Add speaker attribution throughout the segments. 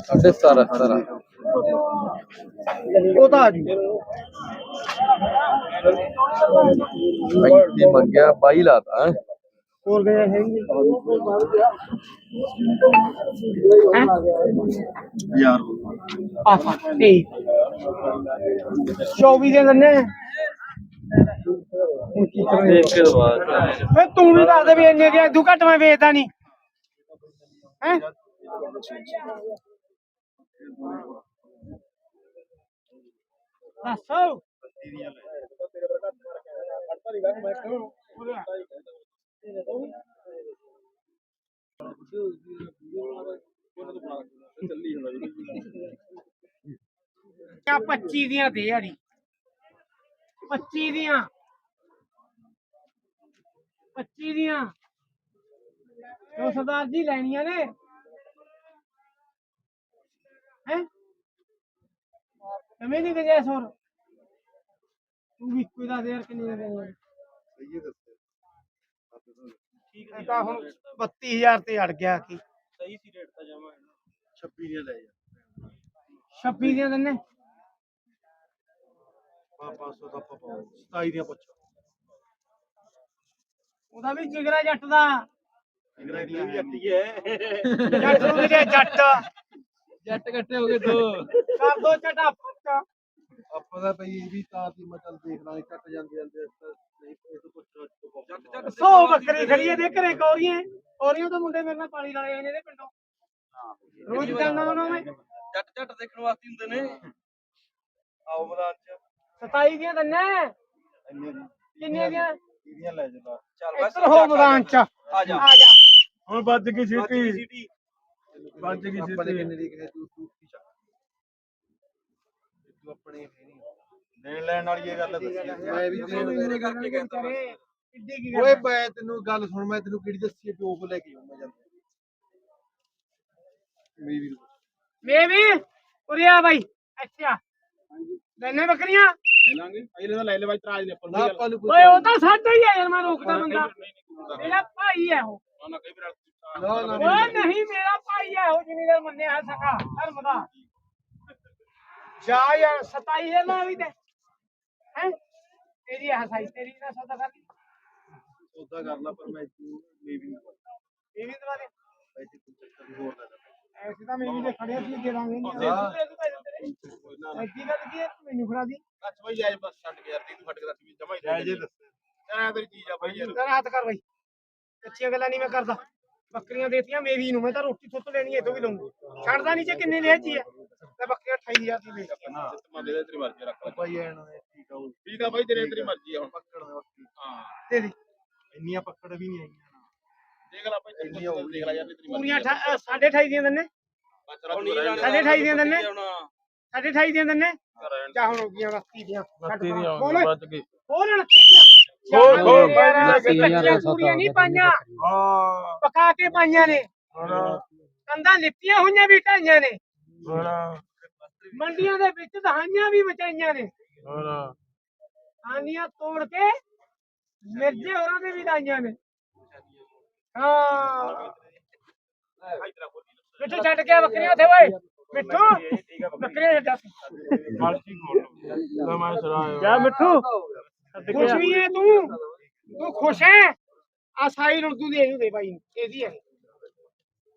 Speaker 1: ਸਾਢੇ 17 17
Speaker 2: ਉਹ ਤਾਂ ਆ ਜੀ
Speaker 1: ਪੈਂਤੀ ਮੰਗਿਆ 22 ਲਾਤਾ ਹੈਂ।
Speaker 2: ਹੋਰ ਗਏ ਹੈਗੀ ਹੈ?
Speaker 3: ਯਾਰ।
Speaker 2: ਆਫਾ ਠੀਕ 24 ਦੇ ਦਿੰਨੇ
Speaker 1: ਦੇਖ ਕੇ ਦਵਾ
Speaker 2: ਫੇ ਤੂੰ ਵੀ ਦੱਸ ਦੇ ਵੀ ਇੰਨੇ ਦੀ ਤੂੰ ਘੱਟ ਮੈਂ ਵੇਚਦਾ ਨਹੀਂ। ਹੈ? ਦੱਸੋ ਕਿਆ 25 ਦੀਆਂ ਦੇ ਯਾਰੀ 25 ਦੀਆਂ 25 ਦੀਆਂ ਕਿਉਂ ਸਰਦਾਰ ਜੀ ਲੈਣੀਆਂ ਨੇ ਹੈ? ਕਮੇ ਨਹੀਂ ਗਏ ਸੋਰ ਤੂੰ ਵੀ ਕੋਈ ਦੱਸ ਯਾਰ ਕਿੰਨੀ ਦੇ ਦੇਣੀ ਠੀਕ ਹੈ ਤਾਂ ਹੁਣ 32000 ਤੇ ਅੜ ਗਿਆ ਕੀ।
Speaker 3: ਸਹੀ ਸੀ ਰੇਟ ਤਾਂ ਜਾਵਾਂ 26 ਦੀਆਂ ਲੈ ਜਾ।
Speaker 2: 26 ਦੀਆਂ ਦਿੰਨੇ।
Speaker 3: ਪਾ 500 ਦਾ ਪਾ 27 ਦੀਆਂ ਪੁੱਛ।
Speaker 2: ਉਹਦਾ ਵੀ ਜਿਗਰਾ ਜੱਟ ਦਾ।
Speaker 3: ਇੰਗਲੈਂਡ ਦੀ ਵੀ ਜੱਟੀ ਹੈ।
Speaker 2: ਜੱਟ ਨੂੰ ਵੀ ਦੇ ਜੱਟ।
Speaker 1: ਜੱਟ ਇਕੱਠੇ ਹੋ ਗਏ ਦੋ।
Speaker 2: ਕਰ ਦੋ ਚਟਾ ਪੱਟ
Speaker 3: ਆਪਾਂ ਦਾ ਭਈ ਇਹ ਵੀ ਤਾਂ ਦੀ ਮੈਂ ਚੱਲ ਦੇਖ ਲਾਂਗੇ ਕੱਟ ਜਾਂਦੇ ਜਾਂਦੇ ਨਹੀਂ ਇਹ ਤੋਂ ਪੁੱਛ ਜੱਟ ਜੱਟ
Speaker 2: ਸੋ ਬੱਕਰੀ ਖੜੀ ਹੈ ਦੇ ਘਰੇ ਕੌਰੀਆਂ ਕੌਰੀਆਂ ਤੋਂ ਮੁੰਡੇ ਮੇਰੇ ਨਾਲ ਪਾਣੀ ਲਾਏ ਆਏ ਨੇ ਇਹਦੇ ਪਿੰਡੋਂ। ਰੋਜ਼ ਜਾਣਾ ਉਹਨਾਂ ਮੈਂ
Speaker 3: ਜੱਟ ਜੱਟ ਦੇਖਣ ਵਾਸਤੇ ਹੁੰਦੇ ਨੇ। ਆਓ ਮੈਦਾਨ ਚ।
Speaker 2: 27 ਦੀਆਂ ਦੰਨੇ
Speaker 3: ਇੰਨੇ ਦੀ
Speaker 2: ਕਿੰਨੇ ਦੀਆਂ?
Speaker 3: ਇਹਦੀਆਂ ਲੈ ਜਾ ਚੱਲ
Speaker 2: ਇੱਧਰ ਹੋ ਮੈਦਾਨ ਚ।
Speaker 3: ਆ ਜਾ।
Speaker 2: ਆ ਜਾ।
Speaker 4: ਹੁਣ ਵੱਜ ਗਈ ਸੀਟੀ।
Speaker 3: ਸੀਟੀ
Speaker 4: ਵੱਜ ਗਈ
Speaker 3: ਆਪਾਂ ਨੇ
Speaker 4: ਸੀਟੀ
Speaker 3: ਕਿੰਨੇ ਦੀ ਕਹੇ ਤੂੰ ਤੂੰ ਕੀ ਚੱਕ ਤੂੰ ਆਪਣੇ ਹੈ ਨਹੀਂ ਦੇਣ ਲੈਣ ਵਾਲੀ ਇਹ ਗੱਲ ਦੱਸੀ ਮੈਂ ਵੀ ਦੇਣ ਲੈਣੇ ਕਰਕੇ ਕਹਿੰਦਾ
Speaker 2: ਵਿਚਾਰੇ, ਕਿੱਡੀ ਕੀ
Speaker 3: ਓਏ
Speaker 2: ਗੱਲ
Speaker 3: ਮੈਂ ਤੈਨੂੰ ਗੱਲ ਸੁਣ ਮੈਂ ਤੈਨੂੰ ਕਿਹੜੀ ਦੱਸੀ ਹੈ ਪਿਓ ਕੋ ਲੈ ਕੇ ਆਉਂਦਾ ਜਾਂਦਾ। ਮੇਰੀ ਵੀ
Speaker 2: ਮੈਂ ਵੀ ਉਰਿਆ ਬਾਈ ਅੱਛਾ ਲੈਣੇ ਬੱਕਰੀਆਂ?
Speaker 4: ਲਾਂਗੇ। ਅਗਲੇ ਦਾ ਲੈ ਲੈ ਬਾਈ ਤਰਾਜ ਦੇ ਆਪਾਂ
Speaker 3: ਨਾ। ਆਪਾਂ ਨੂੰ
Speaker 2: ਓਏ ਉਹ ਤਾਂ ਸਾਡਾ ਹੀ ਹੈ ਯਾਰ ਮੈਂ ਰੋਕਦਾ ਬੰਦਾ। ਮੇਰਾ ਭਾਈ ਹੈ ਉਹ।
Speaker 4: ਨਾ ਕਈ ਵਾਰ
Speaker 3: ਨਾ ਨਾ।
Speaker 2: ਓਏ ਨਹੀਂ ਮੇਰਾ ਭਾਈ ਹੈ ਉਹ ਜਿੰਨੀ ਦੇਰ ਮੰਨਿਆ ਹੈ ਸਕਾ ਧਰਮ ਦਾ। ਜਾ ਯਾਰ 27000 ਲਾ ਵੀ ਤੇ। ਹੈ? ਤੇਰੀ ਹਸਾਈ ਤੇਰੀ ਨਾ ਸੌਦਾ ਕਰ ਲਈ।
Speaker 3: ਉਦਾਂ ਕਰ ਲਾ ਪਰ ਮੈਂ ਤੂੰ ਮੇਰੀ
Speaker 2: ਇਹ ਵੀ ਦਵਾ ਦੇ।
Speaker 3: ਪੈਸੇ ਤੂੰ ਚੱਕਰ ਹੋਰ ਲੈ
Speaker 2: ਐਸੇ ਤਾਂ ਮੈਂ ਵੀ ਤੇ ਖੜਿਆ ਸੀ ਦੇ ਦਾਂਗੇ ਨਹੀਂ
Speaker 3: ਹਾਂ।
Speaker 2: ਐਡੀ ਗੱਲ ਕੀ ਹੈ? ਤੂੰ ਮੈਨੂੰ ਫੜਾ ਦੀ।
Speaker 4: ਅੱਛ ਬਾਈ ਜਾਇ ਬਸ ਛੱਡ ਕੇ ਯਾਰ ਤੀਨ ਫਟ ਕੇ ਦੱਸ ਵੀ ਜਮਾ ਹੀ ਦੇ
Speaker 3: ਜੇ
Speaker 4: ਦੇ ਐ ਤੇਰੀ ਚੀਜ਼ ਆ ਬਾਈ। ਯਾਰ
Speaker 2: ਤੇਰਾ ਹੱਥ ਕਰ ਬਾਈ। ਕੱਚੀਆਂ ਗੱਲਾਂ ਨਹੀਂ ਮੈਂ ਕਰਦਾ। ਬੱਕਰੀਆਂ ਦੇਤੀਆਂ ਮੇਰੀ ਨੂੰ ਮੈਂ ਤਾਂ ਰੋਟੀ ਥੁੱਤ ਲੈਣੀ ਤੋਂ ਵੀ ਲਊਂਗਾ। ਛੱਡਦਾ ਨਹੀਂ ਜੇ ਕਿੰਨੇ ਲੈ ਜੀ ਹੈ ਤੇ ਬੱਕਰੀਆਂ 28000 ਦੀ ਵੇਚ ਕੇ
Speaker 4: ਨਾ ਜਿੱਤ ਦੇ ਦੇ ਤੇਰੀ ਮਰਜ਼ੀ ਰੱਖ ਲੈ।
Speaker 3: ਭਾਈ ਐਨ ਠੀਕ ਆ ਉਹ
Speaker 4: ਠੀਕ ਆ ਬਾਈ ਤੇਰੀ ਤੇਰੀ ਮਰਜ਼ੀ ਆ ਹੁਣ।
Speaker 3: ਪੱਕੜ ਦਾ ਵਕਤ
Speaker 4: ਹਾਂ।
Speaker 2: ਦੇ ਦੇ
Speaker 3: ਇੰਨੀਆਂ ਪੱਕੜ ਵੀ ਨਹੀਂ ਆਈਆਂ
Speaker 4: ਦੇਖ ਲੈ ਬਾਈ ਤੇਰੀ ਮਰਜ਼ੀ ਦੇਖ ਲੈ ਯਾਰ ਤੇਰੀ ਮਰਜ਼ੀ
Speaker 2: ਪੂਰੀਆਂ ਅਠਾ- ਅ, ਸਾਢੇ 28 ਦੀਆਂ ਦਿੰਨੇ? ਸਾਢੇ 28 ਦੀਆਂ ਦਿੰਨੇ? ਸਾਢੇ 28 ਦੀਆਂ ਦਿੰਨੇ? ਜਾ ਹੁਣ ਹੋ ਗਈਆਂ 29 ਦੀਆਂ। ਛੱਡ ਪਰਾਂ। ਬੋਲ।
Speaker 1: ਵੱਜ
Speaker 2: 29 ਦੀਆਂ
Speaker 4: ਖੋਲ, ਖੋਲ,
Speaker 2: ਯਾਰ,
Speaker 1: ਬਾਈ,
Speaker 2: ਕੱਚੀਆਂ ਪੂਰੀਆਂ ਨਹੀਂ ਪਾਈਆਂ।
Speaker 4: ਹਾਂ।
Speaker 2: ਪਕਾ ਕੇ ਪਾਈਆਂ ਨੇ। ਕੰਧਾਂ ਲਿੱਪੀਆਂ ਹੋਈਆਂ ਵੀ ਢਾਈਆਂ ਨੇ। ਮੰਡੀਆਂ ਦੇ ਵਿੱਚ ਦਹਾਈਆਂ ਵੀ ਮਚਾਈਆਂ ਨੇ। ਆਨੀਆਂ ਤੋੜ ਕੇ ਮਿਰਜੇ ਹੋਰਾਂ ਦੇ ਵੀ ਲਾਈਆਂ ਨੇ। ਹਾਂ। ਮਿੱਠੂ ਛੱਡ ਕੇ ਆ ਬੱਕਰੀਆਂ ਉੱਥੇ ਓਏ। ਮਿੱਠੂ ਬੱਕਰੀਆਂ ਛੱਡ ਜਾ ਮਿੱਠੂ। ਖੁਸ਼ ਵੀ ਹੈ ਤੂੰ? ਤੂੰ ਖੁਸ਼ ਹੈ ਆ ਸਾਈ ਨੂੰ ਤੂੰ ਦੇ ਇਹਨੂੰ ਦੇ ਭਾਈ ਨੂੰ ਇਹਦੀ ਹੈ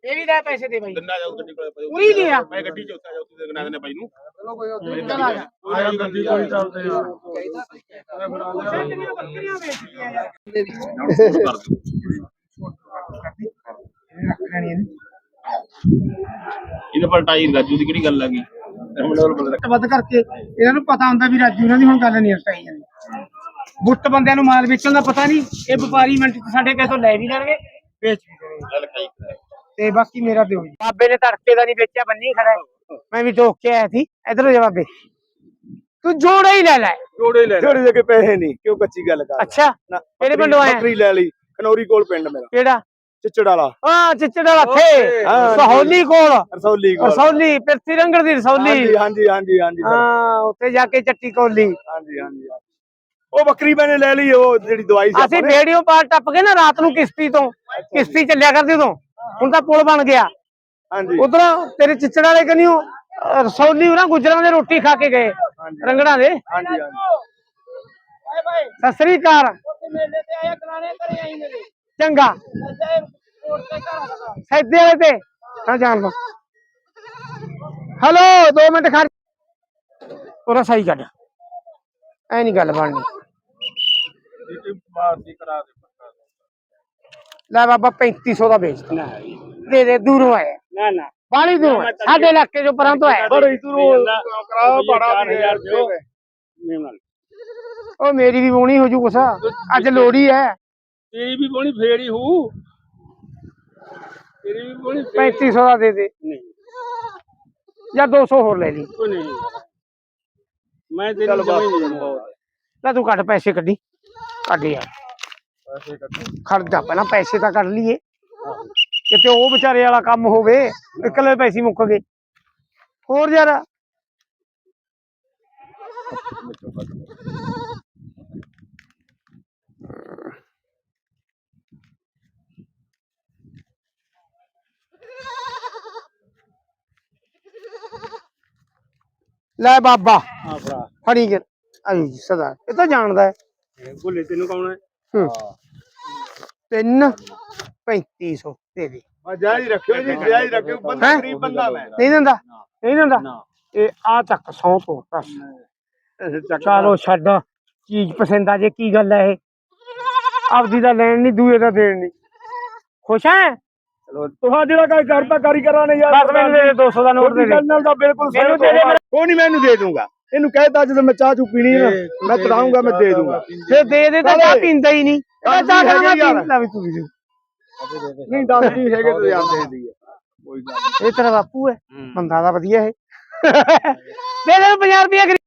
Speaker 2: ਇਹ ਵੀ ਲੈ ਪੈਸੇ ਦੇ ਭਾਈ
Speaker 4: ਦਿਨਾ ਜਾਊ ਗੱਡੀ ਕੋਲੇ ਪਈ
Speaker 2: ਪੂਰੀ ਲਿਆ
Speaker 4: ਮੈਂ ਗੱਡੀ ਚ ਉੱਤੇ ਜਾਊ ਤੂੰ ਨੇ ਬਾਈ ਨੂੰ।
Speaker 2: ਚੱਲ ਆ ਜਾ।
Speaker 4: ਆਇਆ ਗੱਡੀ ਕੋਈ ਚੱਲਦੇ ਆ।
Speaker 2: ਖੁਸ਼ਾਂ ਕਿੰਨੀਆਂ ਬੱਕਰੀਆਂ ਵੇਚਦੀਆਂ ਯਾਰ
Speaker 4: ਇਹਦੇ ਪਰ ਟਾਈ ਰਾਜੂ ਦੀ ਕਿਹੜੀ ਗੱਲ ਆ ਗਈ?
Speaker 2: ਵੱਧ ਕਰਕੇ ਇਹਨਾਂ ਨੂੰ ਪਤਾ ਹੁੰਦਾ ਵੀ ਰਾਜੂ ਇਹਨਾਂ ਦੀ ਹੁਣ ਗੱਲ ਨਹੀਂ ਹਟਾਈ ਬੁੱਟ ਬੰਦਿਆਂ ਨੂੰ ਮਾਲ ਵੇਚਣ ਦਾ ਪਤਾ ਨਹੀਂ ਇਹ ਵਪਾਰੀ ਮਿੰਟ ਚ ਸਾਡੇ ਕਿਸੇ ਤੋਂ ਲੈ ਵੀ ਲੈਣਗੇ ਵੇਚ ਵੀ ਦੇਣਗੇ।
Speaker 4: ਗੱਲ ਖਾਈ
Speaker 2: ਤੇ ਬਾਕੀ ਮੇਰਾ ਦਿਓ ਜੀ। ਬਾਬੇ ਨੇ ਤੜਕੇ ਦਾ ਨਹੀਂ ਵੇਚਿਆ ਬੰਨੀ ਖੜਾ ਹੈ। ਮੈਂ ਵੀ ਟੋਕ ਕੇ ਆਇਆ ਸੀ ਇਧਰੋਂ ਜਾ ਬਾਬੇ। ਤੂੰ ਜੋੜਾ ਹੀ ਲੈ ਲੈ।
Speaker 5: ਜੋੜੇ ਲੈ ਜੋੜੇ ਦੇ ਕੇ ਪੈਸੇ ਨਹੀਂ ਕਿਉਂ ਕੱਚੀ ਗੱਲ ਕਰ
Speaker 2: ਅੱਛਾ
Speaker 5: ਨਾ,
Speaker 2: ਕਿਹੜੇ ਪਿੰਡੋਂ ਆਇਆ?
Speaker 5: ਬੱਕਰੀ ਲੈ ਲਈ ਖਨੌਰੀ ਕੋਲ ਪਿੰਡ ਮੇਰਾ।
Speaker 2: ਕਿਹੜਾ?
Speaker 5: ਚਿੱਚੜ ਵਾਲਾ।
Speaker 2: ਹਾਂ ਚਿੱਚੜ ਵਾਲਾ ਥੇ
Speaker 5: ਹਾਂ।
Speaker 2: ਸਹੌਲੀ ਕੋਲ।
Speaker 5: ਰਸੌਲੀ ਕੋਲ।
Speaker 2: ਰਸੌਲੀ ਪਿਰਤੀ ਰੰਗੜ ਦੀ ਰਸੌਲੀ।
Speaker 5: ਹਾਂਜੀ ਹਾਂਜੀ ਹਾਂਜੀ।
Speaker 2: ਹਾਂ ਉੱਥੇ ਜਾ ਕੇ ਚੱਟੀ ਕੋਲੀ।
Speaker 5: ਹਾਂਜੀ ਹਾਂਜੀ ਹਾਂਜੀ। ਉਹ ਬੱਕਰੀ ਮੈਨੇ ਲੈ ਲਈ ਉਹ ਜਿਹੜੀ ਦਵਾਈ ਸੀ
Speaker 2: ਅਸੀਂ
Speaker 5: ਆਪਾਂ ਨੇ।
Speaker 2: ਵੀਡੀਓ ਪਾਰ ਟੱਪ ਕੇ ਨਾ ਰਾਤ ਨੂੰ ਕਿਸ਼ਤੀ ਤੋਂ। ਕਿਸ਼ਤੀ ਚੱਲਿਆ ਕਰਦੀ ਉਦੋਂ। ਹੁਣ ਤਾਂ ਪੁਲ ਬਣ ਗਿਆ।
Speaker 5: ਹਾਂਜੀ।
Speaker 2: ਉਧਰ ਤੇਰੇ ਚਿੱਚੜ ਵਾਲੇ ਕਨੀਓ ਰਸੌਲੀ ਉਹਨਾਂ ਗੁਜਰਾਂ ਦੇ ਰੋਟੀ ਖਾ ਕੇ ਗਏ ਰੰਗੜਾਂ ਦੇ।
Speaker 5: ਹਾਂਜੀ ਹਾਂਜੀ।
Speaker 2: ਬਾਏ ਬਾਏ ਸਤਿ ਸ੍ਰੀ ਅਕਾਲ। ਮੇਲੇ ਤੇ ਆਇਆ ਕਰਾਣੇ ਕਰੇ ਆਈ ਮੇਰੇ। ਚੰਗਾ। ਸੈਦੇ ਵਾਲੇ ਤੇ। ਹਾਂ ਜਾਣ ਦੋ। ਹਲੋ 2 ਮਿੰਟ ਖੜ। ਉਹਦਾ ਸਹੀ ਕੱਢ ਐ ਨਹੀਂ ਗੱਲ ਬਣਨੀ।
Speaker 5: ਮਾਰਦੀ ਕਰਾ ਦੇ
Speaker 2: ਲੈ ਬਾਬਾ 3500 ਦਾ ਵੇਚ ਦਿੰਦਾ ਦੇ ਦੇ ਦੂਰੋਂ ਆਇਆ।
Speaker 4: ਨਾ ਨਾ।
Speaker 2: ਬਾਲੀ ਦੂਰੋਂ। ਸਾਡੇ ਇਲਾਕੇ ਚੋਂ ਪਰਾਂ ਤੋਂ ਆਇਆ।
Speaker 5: ਬੜੀ ਤੂੰ ਕਰਾ ਬੜਾ ਵੀ
Speaker 4: 4000 ਦਿਓ ਮੇਰੇ ਨਾਲ
Speaker 2: ਉਹ ਮੇਰੀ ਵੀ ਬੋਣੀ ਹੋ ਜੂ ਕੁਛ। ਅੱਜ ਲੋੜੀ ਹੈ।
Speaker 4: ਤੇਰੀ ਵੀ ਬੋਣੀ ਫੇਰ ਹੀ ਹੂ ਤੇਰੀ ਵੀ ਬੋਣੀ ਫੇਰ
Speaker 2: 3500 ਦਾ ਦੇ ਦੇ।
Speaker 4: ਨਹੀਂ।
Speaker 2: ਜਾਂ 200 ਹੋਰ ਲੈ ਲਈ।
Speaker 4: ਕੋਈ ਨਹੀਂ। ਮੈਂ ਤੇਰੀ
Speaker 5: ਚੱਲ
Speaker 4: ਜਮੀ ਨਹੀਂ
Speaker 5: ਬਹੁਤ
Speaker 2: ਲੈ ਤੂੰ ਕੱਢ ਪੈਸੇ ਕੱਢੀ। ਕੱਢ ਯਾਰ
Speaker 5: ਪੈਸੇ ਕੱਢੇ।
Speaker 2: ਖਰਚਾ ਪਹਿਲਾਂ ਪੈਸੇ ਤਾਂ ਕੱਢ ਲਈਏ। ਕਿਤੇ ਉਹ ਵਿਚਾਰੇ ਵਾਲਾ ਕੰਮ ਹੋਵੇ ਇਕੱਲੇ ਪੈਸੇ ਮੁੱਕ ਗਏ। ਹੋਰ ਯਾਰ। ਲੈ ਬਾਬਾ।
Speaker 4: ਹਾਂ ਭਰਾ।
Speaker 2: ਫੜੀ ਕੇ। ਆਈ ਸਦਾ। ਇਹ ਤਾਂ ਜਾਣਦਾ ਹੈ।
Speaker 4: ਭੁੱਲੇ ਤੈਨੂੰ ਕੌਣ ਹੈ?
Speaker 2: ਹੂੰ। ਤਿੰਨ 3500 ਦੇ ਦੇ।
Speaker 5: ਆ ਜਾਈ ਰੱਖਿਓ ਜੀ ਜਾਈ ਰੱਖਿਓ ਬੰਦਾ
Speaker 2: ਹੈਂ?
Speaker 5: ਗਰੀਬ ਬੰਦਾ ਮੈਂ।
Speaker 2: ਨਹੀਂ ਦਿੰਦਾ ਨਹੀਂ ਦਿੰਦਾ। ਇਹ ਆ ਚੱਕ ਸੌ ਤੋਂ ਬਸ ਚਲੋ ਛੱਡ ਚੀਜ਼ ਪਸੰਦ ਆ ਜੇ ਕੀ ਗੱਲ ਹੈ ਇਹ? ਆਪਦੀ ਦਾ ਲੈਣ ਨਹੀਂ ਦੂਏ ਦਾ ਦੇਣ ਨਹੀਂ ਖੁਸ਼ ਹੈ?
Speaker 5: ਤੁਹਾਡੇ ਦਾ ਕੋਈ ਕਰਤਾ ਕਾਰੀਗਰਾਂ ਨੇ ਯਾਰ
Speaker 2: ਬਸ ਮੈਨੂੰ ਦੇ ਦੇ 200 ਦਾ ਨੋਟ ਦੇ ਦੇ।
Speaker 5: ਗੱਲ ਨਾਲ ਤਾਂ ਬਿਲਕੁਲ
Speaker 2: ਮੈਨੂੰ ਦੇ ਦੇ ਮੇਰਾ-
Speaker 5: ਕੋਈ ਨਹੀਂ ਮੈਨੂੰ ਦੇ ਦੂੰਗਾ। ਇਹਨੂੰ ਕਹਿਤਾ ਜਦੋਂ ਮੈਂ ਚਾਹ ਚੂ ਪੀਣੀ ਹੈ ਨਾ ਮੈਂ ਤੜਾਉਂਗਾ ਮੈਂ ਦੇ ਦੂੰਗਾ।
Speaker 2: ਜੇ ਦੇ ਦੇ ਤਾਂ ਚਾਹ। ਪੀਂਦਾ ਹੀ ਨਹੀਂ। ਚਾਹ
Speaker 5: ਯਾਰ।
Speaker 2: ਪੀਂਦਾ ਵੀ ਤੂੰ।
Speaker 5: ਨਹੀਂ ਦੱਸ ਜੀ ਹੈਗੇ ਤੇ ਯਾਰ ਦੇ ਦਈਏ ਕੋਈ ਗੱਲ
Speaker 2: ਇਹ ਤੇਰਾ ਬਾਪੂ ਹੈ। ਬੰਦਾ ਦਾ ਵਧੀਆ ਹੈ। ਦੇ ਦੇ 50 ਰੁਪਏ